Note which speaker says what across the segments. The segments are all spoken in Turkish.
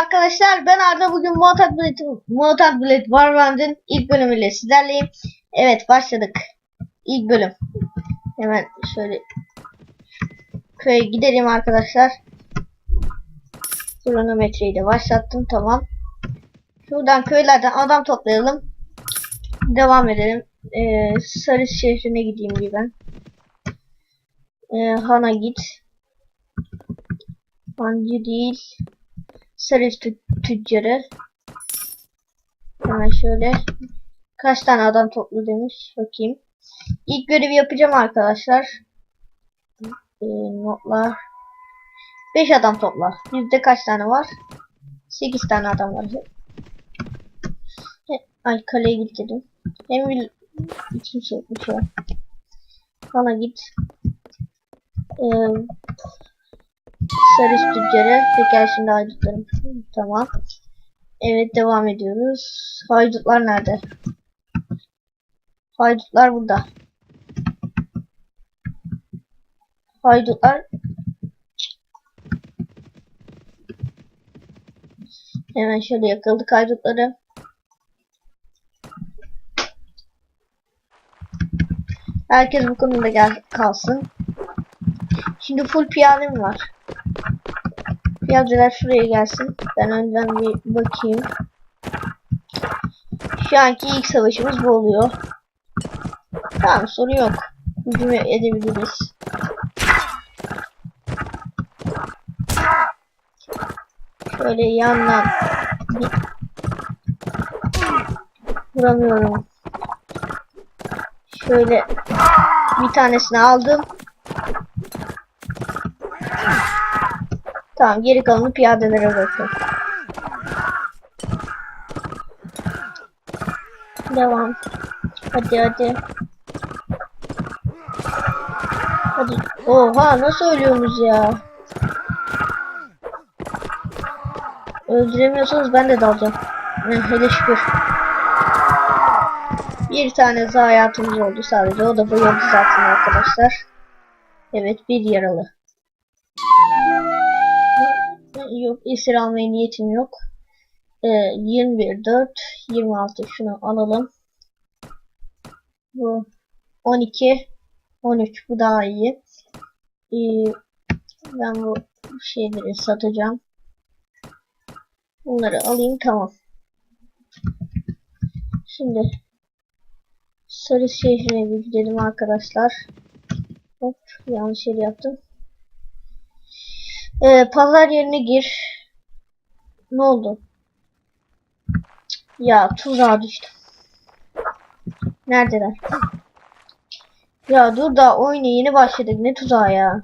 Speaker 1: arkadaşlar ben Arda bugün Mutant Blade, Mutant Blade Warband'ın ilk bölümüyle sizlerleyim. Evet başladık. İlk bölüm. Hemen şöyle köye gidelim arkadaşlar. Kronometreyi de başlattım tamam. Şuradan köylerden adam toplayalım. Devam edelim. Ee, Sarı şehrine gideyim bir ben. Ee, Han'a git. Hancı değil. Sarı tü tüccarı. Hemen şöyle. Kaç tane adam toplu demiş. Bakayım. İlk görevi yapacağım arkadaşlar. Ee, notlar. 5 adam topla. Yüzde kaç tane var? 8 tane adam var. Ay kaleye git dedim. Hem bir için şey yapmış ya. Bana git. Ee, Sarı tüccarı. Peki şimdi haydutlarım. Tamam. Evet devam ediyoruz. Haydutlar nerede? Haydutlar burada. Haydutlar Hemen şöyle yakaladık haydutları. Herkes bu konuda gel kalsın. Şimdi full piyadem var. Piyadeler şuraya gelsin. Ben önden bir bakayım. Şu anki ilk savaşımız bu oluyor. Tamam sorun yok. Hücum edebiliriz. Şöyle yandan vuramıyorum. Şöyle bir tanesini aldım. Tamam geri kalanı piyadelere bırakıyorum. Devam. Hadi hadi. Hadi. Oha nasıl ölüyorsunuz ya? Öldüremiyorsanız ben de dalacağım. Eh, hele şükür. Bir tane zayiatımız oldu sadece. O da bu yoldu zaten arkadaşlar. Evet bir yaralı. Yok esir almaya niyetim yok. Ee, 21, 4, 26 şunu alalım. Bu 12, 13 bu daha iyi. Ee, ben bu şeyleri satacağım. Bunları alayım tamam. Şimdi Sarı şehrine bir gidelim arkadaşlar. Hop yanlış yeri yaptım. Ee, pazar yerine gir. Ne oldu? Ya tuzağa düştüm. Neredeler? Ya dur da oyuna yeni başladık. Ne tuzağı ya?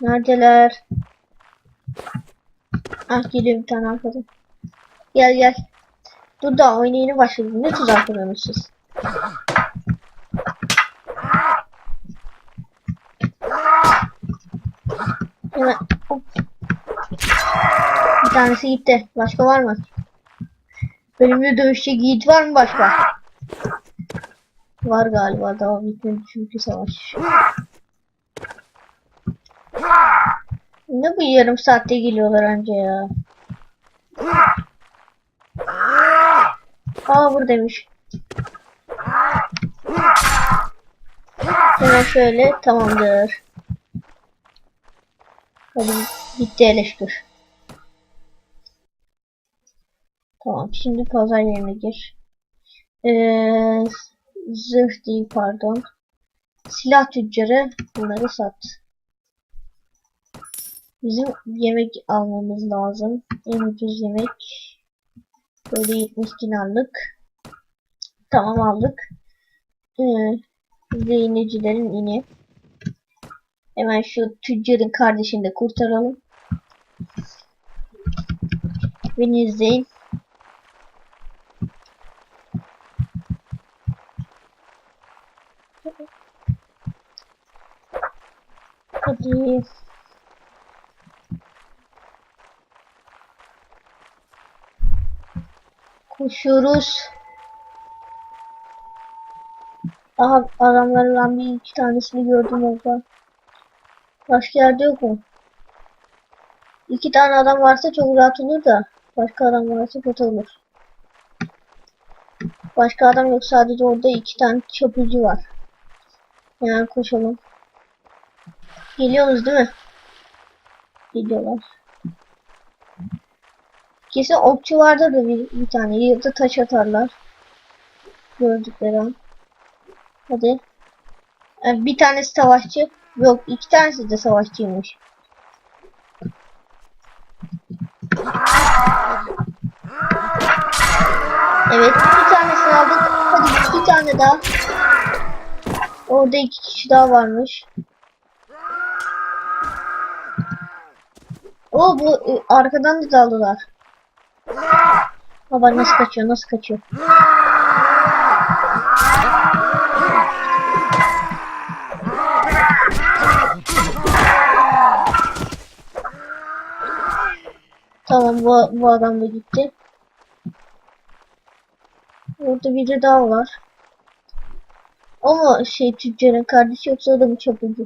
Speaker 1: Neredeler? Ah geliyor bir tane arkadan. Gel gel. Dur da oyuna yeni başladık. Ne tuzak kuruyorsunuz? Hemen hop. Bir tanesi gitti. Başka var mı? Benimle dövüşecek yiğit var mı başka? Var galiba daha bitmedi çünkü savaş. Ne bu yarım saatte geliyorlar önce ya. Aa buradaymış. Hemen şöyle tamamdır. Hadi gitti hele şükür. Tamam şimdi pazar yerine gir. Ee, zırh değil pardon. Silah tüccarı bunları sat. Bizim yemek almamız lazım. En ucuz yemek. Böyle 70 dinarlık. Tamam aldık. Ee, Zeynecilerin ini. Hemen şu tüccarın kardeşini de kurtaralım. Beni izleyin. Hadi. Koşuyoruz. Aha adamların ben bir iki tanesini gördüm orada. Başka yerde yok mu? İki tane adam varsa çok rahat olur da başka adam varsa kötü olur. Başka adam yok sadece orada iki tane çapulcu var. Hemen koşalım. Geliyoruz değil mi? Geliyorlar. Kesin okçu vardır da bir, bir tane ya da taş atarlar. Gördükleri an. Hadi. Yani bir tanesi savaşçı. Yok iki tanesi de savaşçıymış. Evet bir tanesini aldık. Hadi bir tane daha. Orada iki kişi daha varmış. O bu e, arkadan da daldılar. Baba nasıl kaçıyor nasıl kaçıyor. Tamam bu, bu adam da gitti. Orada biri daha var. Ama şey tüccarın kardeşi yoksa o da mı çapulcu?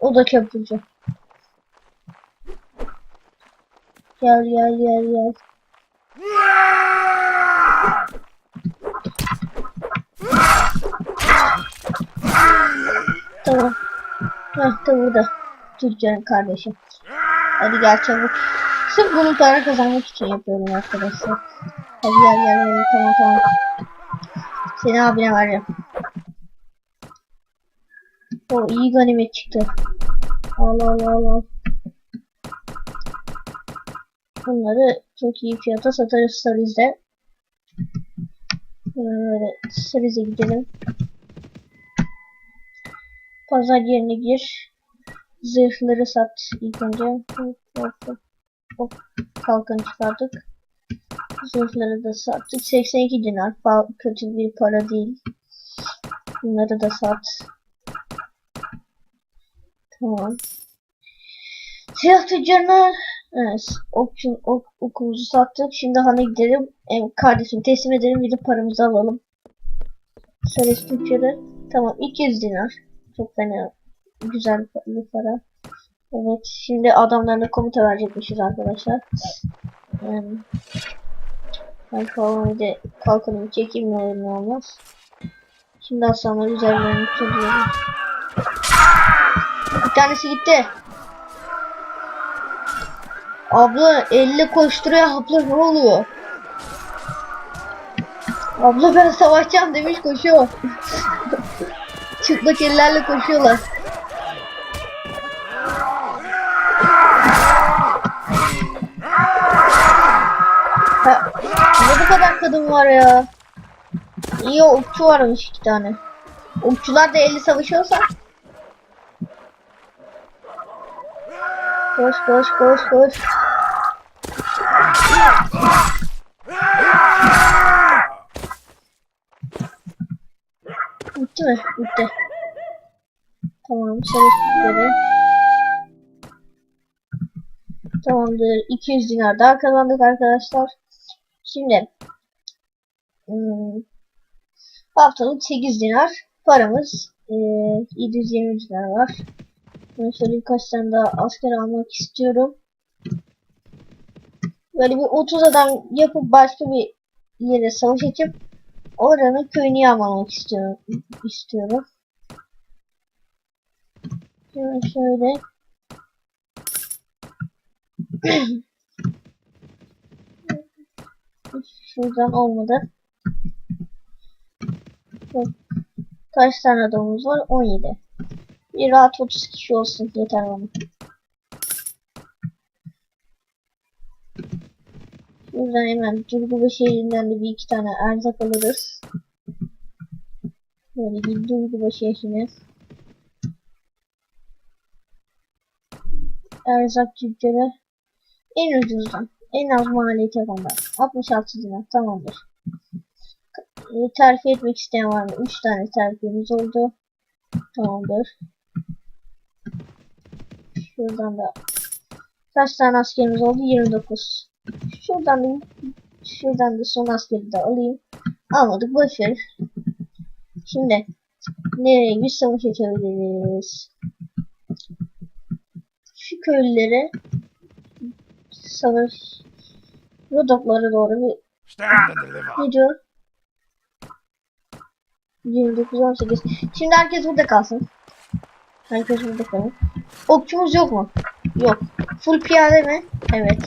Speaker 1: O da çapulcu. Gel gel gel gel. Tamam. Heh de burada. Tüccarın kardeşi. Hadi gel çabuk. Sırf bunu para kazanmak için yapıyorum arkadaşlar. Hadi gel gel gel tamam tamam. Seni abine ya. O iyi ganimet çıktı. Al al al. Bunları çok iyi fiyata satarız Sariz'de. Böyle Sariz'e gidelim. Pazar yerine gir. Zırhları sat ilk önce. Hop. Kalkan çıkardık. Zırhları da sattık. 82 dinar. Ba- Kötü bir para değil. Bunları da sat. Tamam. Silah tüccarına evet, okçu, ok, okumuzu sattık. Şimdi hana gidelim. Em, kardeşim teslim edelim. Bir de paramızı alalım. Sarış tüccarı. Tamam 200 dinar. Çok fena. Güzel bir para. Evet şimdi adamlarına komuta verecekmişiz arkadaşlar. Yani, ben bir de kalkanımı çekeyim ne olmaz. Şimdi aslanlar üzerlerini tutuyorum. Bir tanesi gitti. Abla elle koşturuyor abla ne oluyor? Abla ben savaşacağım demiş koşuyor. Çıplak ellerle koşuyorlar. Var ya? İyi okçu varmış iki tane. Okçular da eli savaşıyorsa. Koş koş koş koş. Bitti mi? Bitti. Tamam çalıştıkları. Tamamdır. 200 dinar daha kazandık arkadaşlar. Şimdi haftalık 8 dinar paramız e, 720 dinar var. Ben şöyle birkaç tane daha asker almak istiyorum. Böyle bir 30 adam yapıp başka bir yere savaş açıp oranın köyünü yağmalamak istiyorum. istiyorum. Şöyle şöyle. Şuradan olmadı. Kaç tane adamımız var? 17. Bir rahat 30 kişi olsun yeter bana. Şuradan hemen Durguba şehrinden de bir iki tane erzak alırız. Böyle bir Durguba şehrine. Erzak tüccarı. En ucuzdan. En az maliyet yapanlar. 66 lira. Tamamdır. E, terfi etmek isteyen var mı? 3 tane terfimiz oldu. Tamamdır. Şuradan da kaç tane askerimiz oldu? 29. Şuradan da şuradan da son askeri de alayım. Almadık boşver. Şimdi nereye bir savaş açabiliriz? şu köylülere savaş Rodoklara doğru bir
Speaker 2: Stand
Speaker 1: 29 18. Şimdi herkes burada kalsın. Herkes burada kalın. Okçumuz yok mu? Yok. Full piyade mi? Evet.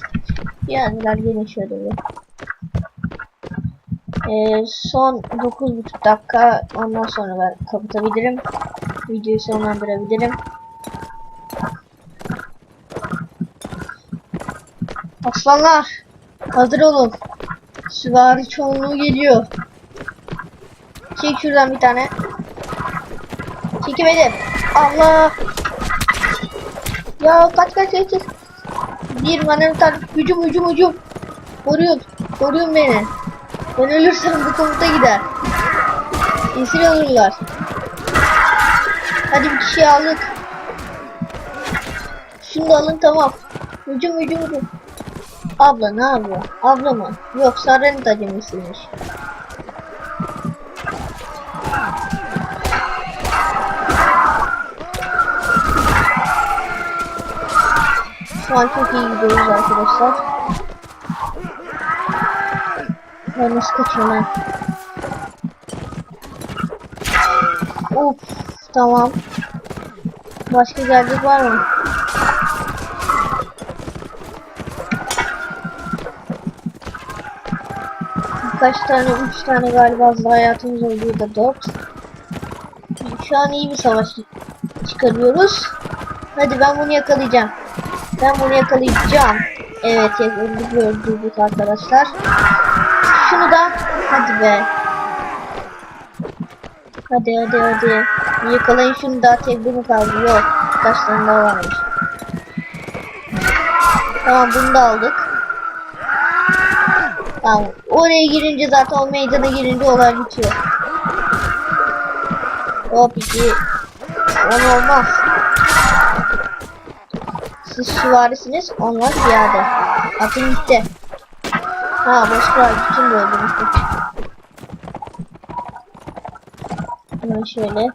Speaker 1: Piyadeler gelin şöyle bir. Ee, son 9,5 dakika ondan sonra ben kapatabilirim. Videoyu sonlandırabilirim. Aslanlar hazır olun. Süvari çoğunluğu geliyor. Çek şuradan bir tane. Çekemedim. Allah. Ya kaç kaç kaç. kaç. Bir manevrar. Hücum hücum hücum. Koruyun. Koruyun beni. Ben ölürsem bu komuta gider. Esir olurlar. Hadi bir kişiyi aldık. Şunu da alın tamam. Hücum hücum hücum. Abla ne yapıyor? Abla mı? Yoksa Renit acemisiymiş. Şu an çok iyi gidiyoruz arkadaşlar. Ben kaçıyorum ben? Of tamam. Başka gelecek var mı? Birkaç tane, üç tane galiba hayatımız oldu da dört. Şu an iyi bir savaş çıkarıyoruz. Hadi ben bunu yakalayacağım. Ben bunu yakalayacağım. Evet yakaladık öldürdük arkadaşlar. Şunu da hadi be. Hadi hadi hadi. Yakalayın şunu da tek bunu kaldı. Yok. Kaç tane varmış. Tamam bunu da aldık. Tamam. Oraya girince zaten o meydana girince olay bitiyor. Hop iki. On olmaz. Siz süvarisiniz, onlar piyade. Atın gitti. Ha başka bütün gitti. Hemen şöyle.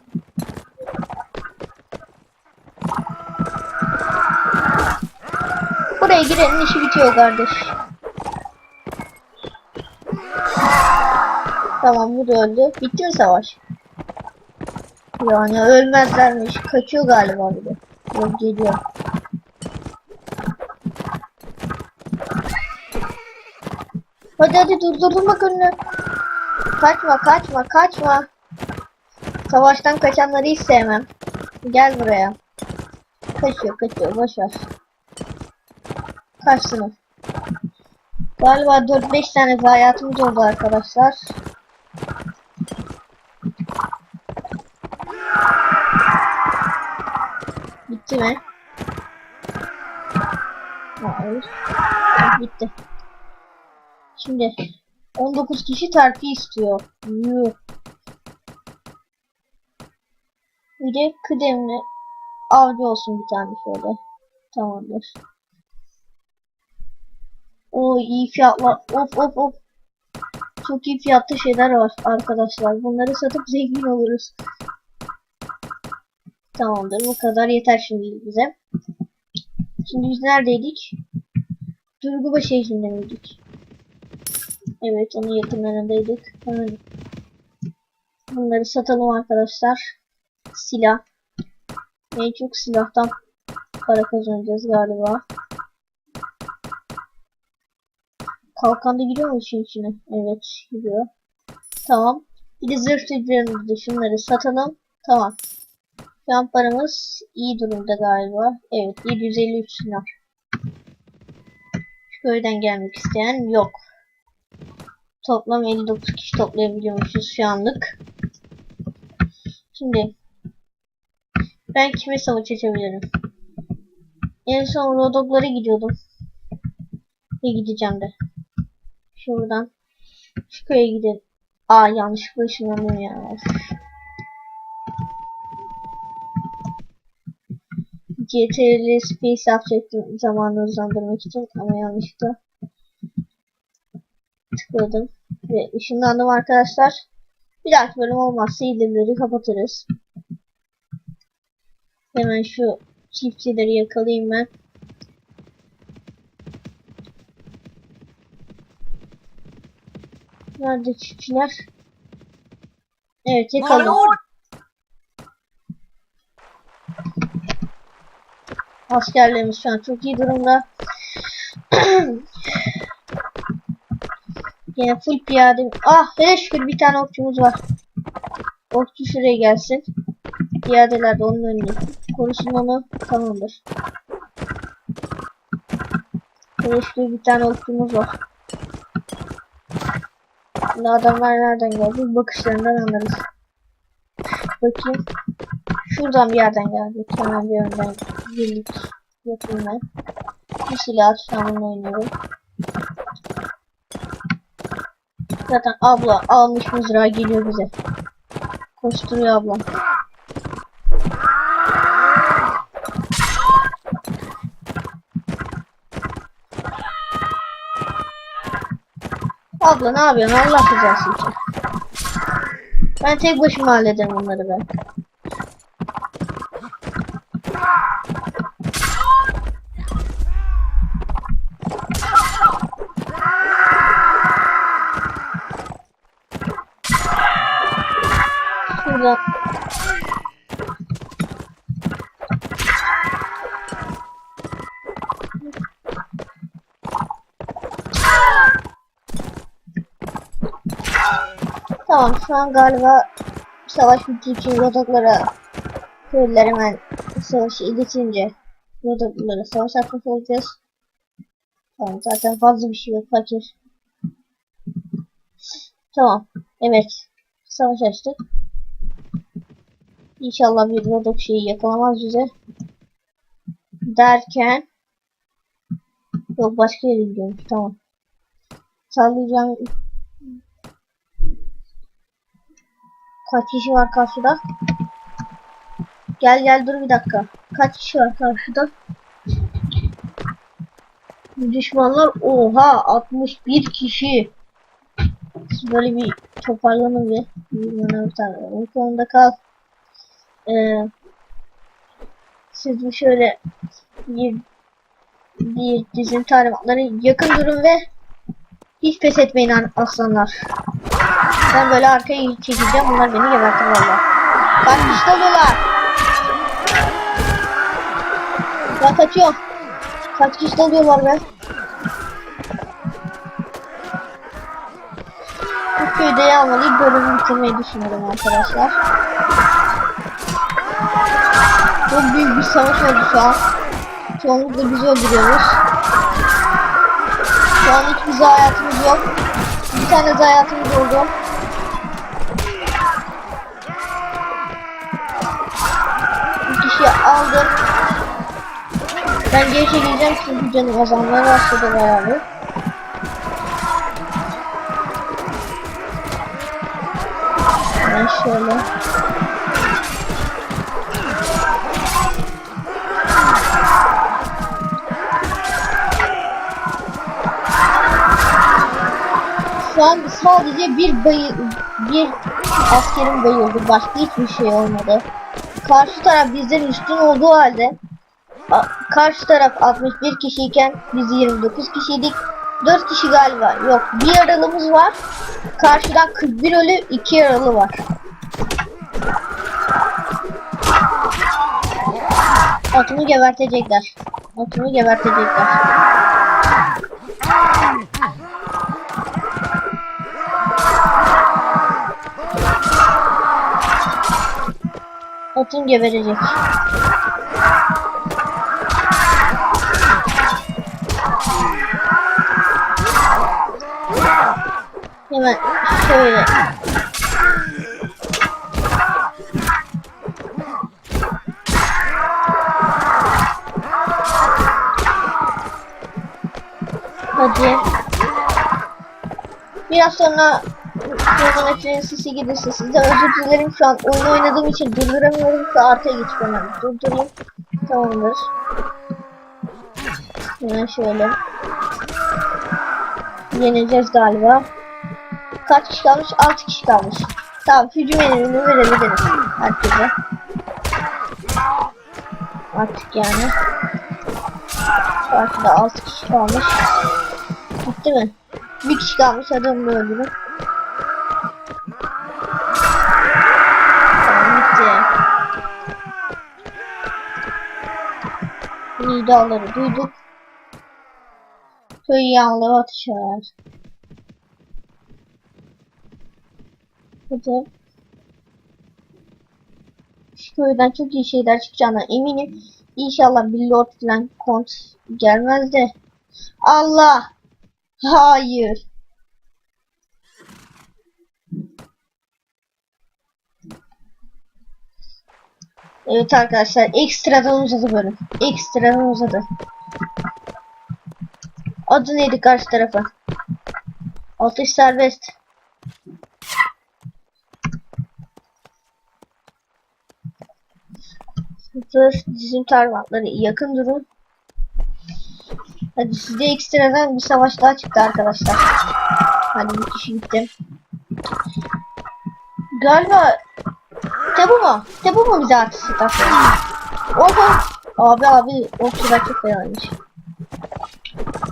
Speaker 1: Buraya girenin işi bitiyor kardeş. Tamam bu da öldü. Bitti mi savaş? Yani ölmezlermiş. Kaçıyor galiba bir de. Yok geliyor. Hadi hadi durdurdum bak önünü. Kaçma kaçma kaçma. Savaştan kaçanları hiç sevmem. Gel buraya. Kaçıyor kaçıyor boşver. Kaçsınız. Galiba 4-5 tane hayatımız oldu arkadaşlar. Bitti mi? Hayır. Bitti. Şimdi 19 kişi terfi istiyor. Yuh. Bir de kıdemli avcı olsun bir tane şöyle. Tamamdır. O iyi fiyatlar. Of of of. Çok iyi fiyatlı şeyler var arkadaşlar. Bunları satıp zengin oluruz. Tamamdır. Bu kadar yeter şimdi bize. Şimdi biz neredeydik? Durguba şehrinde miydik? Evet onun yakınlarındaydık. Hemen bunları satalım arkadaşlar. Silah. En çok silahtan para kazanacağız galiba. Kalkan da giriyor mu işin içine? Evet giriyor. Tamam. Bir de zırh tüccarımızda şunları satalım. Tamam. Şu an paramız iyi durumda galiba. Evet 753 silah. Şu köyden gelmek isteyen yok. Toplam 59 kişi toplayabiliyormuşuz şu anlık. Şimdi ben kime savaş açabilirim? En son Rodoklara gidiyordum. Ve gideceğim de. Şuradan. Şu köye gidelim. Aa yanlışlıkla ışınlandım ya. CTRL space yapacaktım zamanı hızlandırmak için ama yanlışlıkla tıkladım ve ışınlandım arkadaşlar. Bir dahaki bölüm olmazsa ilimleri kapatırız. Hemen şu çiftçileri yakalayayım ben. Nerede çiftçiler? Evet yakaladım. Askerlerimiz şu an çok iyi durumda. Yine full piyade. Ah hele şükür bir tane okçumuz var. Okçu şuraya gelsin. Piyadeler de onun önüne. Korusun onu. Tamamdır. Hele şükür bir tane okçumuz var. Şimdi adamlar nereden geldi? Bakışlarından anlarız. Bakayım. Şuradan bir yerden geldi. Hemen bir önden birlik yapayım ben. Bir silah tutamını oynuyorum. Zaten abla almış mızrağı geliyor bize. Koşturuyor ablam. Abla ne yapıyorsun Allah rızası için. Ben tek başıma hallederim bunları ben. Şuradan. Tamam şu an galiba savaş bittiği için rodoklara köylüler hemen savaşı iletince rodoklara savaş atmış olacağız. Tamam zaten fazla bir şey yok fakir. Tamam. Evet. Savaş açtık. İnşallah bir rodok şeyi yakalamaz bize. Derken Yok başka yere gidiyormuş. Tamam. Sallayacağım. Kaç kişi var karşıda? Gel gel dur bir dakika. Kaç kişi var karşıda? Düşmanlar oha 61 kişi. Böyle bir toparlanın bir. Bir tane. O konuda kal. Ee, siz bir şöyle bir bir dizin talimatları yakın durun ve hiç pes etmeyin an- aslanlar. Ben böyle arkaya çekeceğim. Bunlar beni gebertir valla. Kaç kişi doluyorlar? Ben kaçıyorum. Kaç kişi doluyorlar be? Bu köyde yağmalayıp bölümü bitirmeyi düşünüyorum arkadaşlar. Çok büyük bir savaş oldu şu an. Çoğunlukla bizi öldürüyoruz. Şu an hiçbir zayiatımız yok. Bir tane zayiatımız oldu. Bir kişi aldım. Ben geri çekileceğim çünkü canım azalmaya başladı bir. Ben şöyle. Şu an sadece bir bayı bir askerim bayıldı. Başka hiçbir şey olmadı. Karşı taraf bizden üstün olduğu halde karşı taraf 61 kişiyken biz 29 kişiydik. 4 kişi galiba. Yok. Bir yaralımız var. Karşıdan 41 ölü, 2 yaralı var. Atımı gebertecekler. Atımı gebertecekler. Atım geberecek. Hemen şöyle. Hadi. Biraz sonra kronometrenin sesi gelirse sizden özür dilerim. Şu an oyun oynadığım için durduramıyorum. Şu arkaya geçip hemen durdurayım. Tamamdır. Hemen şöyle. Yeneceğiz galiba. Kaç kişi kalmış? 6 kişi kalmış. Tamam hücum emrini verebiliriz herkese. Artık yani. Arkada 6 kişi kalmış. Bitti mi? Bir kişi kalmış adamı da Nidaları duyduk. Köy yanlığı atış var. Hadi. Şu köyden çok iyi şeyler çıkacağına eminim. İnşallah bir lord falan kont gelmez de. Allah! Hayır. Evet arkadaşlar ekstradan uzadı bölüm. Ekstradan uzadı. Adı neydi karşı tarafa? Atış serbest. Sıfır dizim tarmatları yakın durun. Hadi size ekstradan bir savaş daha çıktı arkadaşlar. Hadi bir kişi gitti. Galiba Tebu mu? Tebu mu bize artı stasyonu? Oha! Abi abi o sıra çok fenaymış.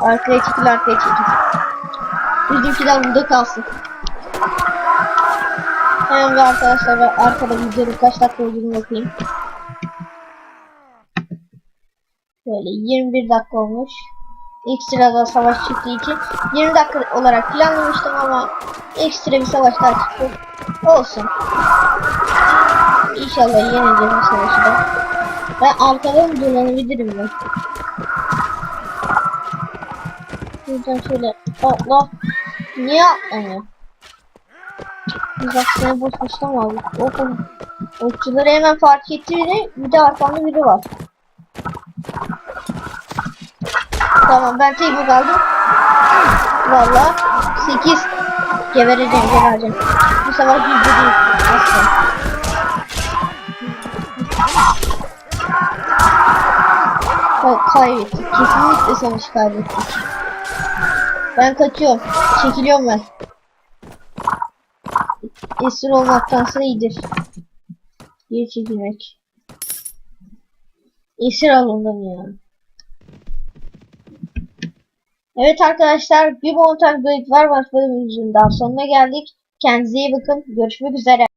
Speaker 1: Arkaya çekil arkaya çekil. Bizimkiler burada kalsın. Hemen bir arkadaşlar arkada videonun kaç dakika olduğunu bakayım. Böyle 21 dakika olmuş. İlk sırada savaş çıktığı için 20 dakika olarak planlamıştım ama ekstra bir savaş daha çıktı. Olsun. İnşallah yeneceğiz bu savaşı da. Ben arkadan dolanabilirim ben. Buradan şöyle atla. Niye atlamıyor? Bozmuştu ama abi. Okul. Okçuları hemen fark ettiğinde bir de arkamda biri var. Tamam ben tek mi kaldım? Valla 8 gebereceğim gebereceğim. Bu sefer yüzde değil asla. Ka- kaybettik. Kesinlikle savaşı kaybettik. Ben kaçıyorum. Çekiliyorum ben. Esir olmaktansa iyidir. Geri çekilmek. Esir alındım ya. Evet arkadaşlar bir montaj bölük var. Bölümümüzün daha sonuna geldik. Kendinize iyi bakın. Görüşmek üzere.